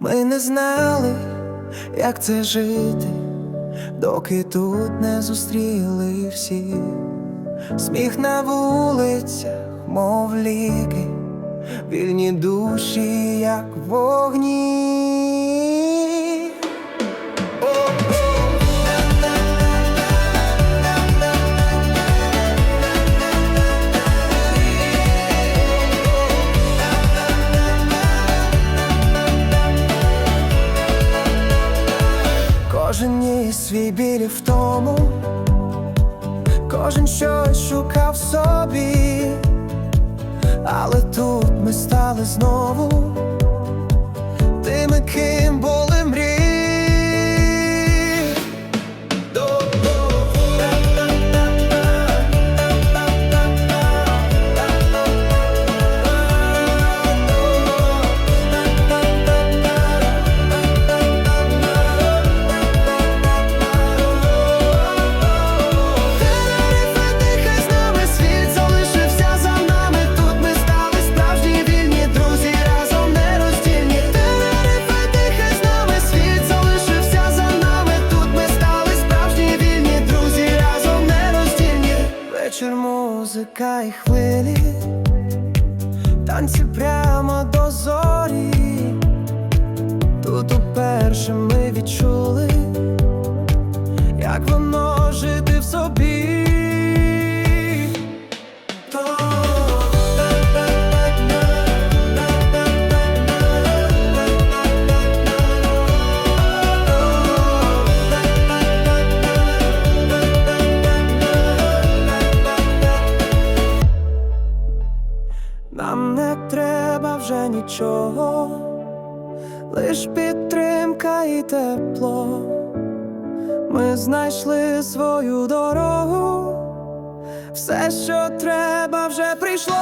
Ми не знали, як це жити, доки тут не зустріли всі. Сміх на вулицях, мов ліки, вільні душі, як вогні. Свій біль в тому, кожен щось шукав собі, але тут ми стали знову тими, ким Вечір, музика і хвилі, танці прямо до зорі. Тут уперше ми нічого, лиш підтримка і тепло. Ми знайшли свою дорогу, все, що треба, вже прийшло.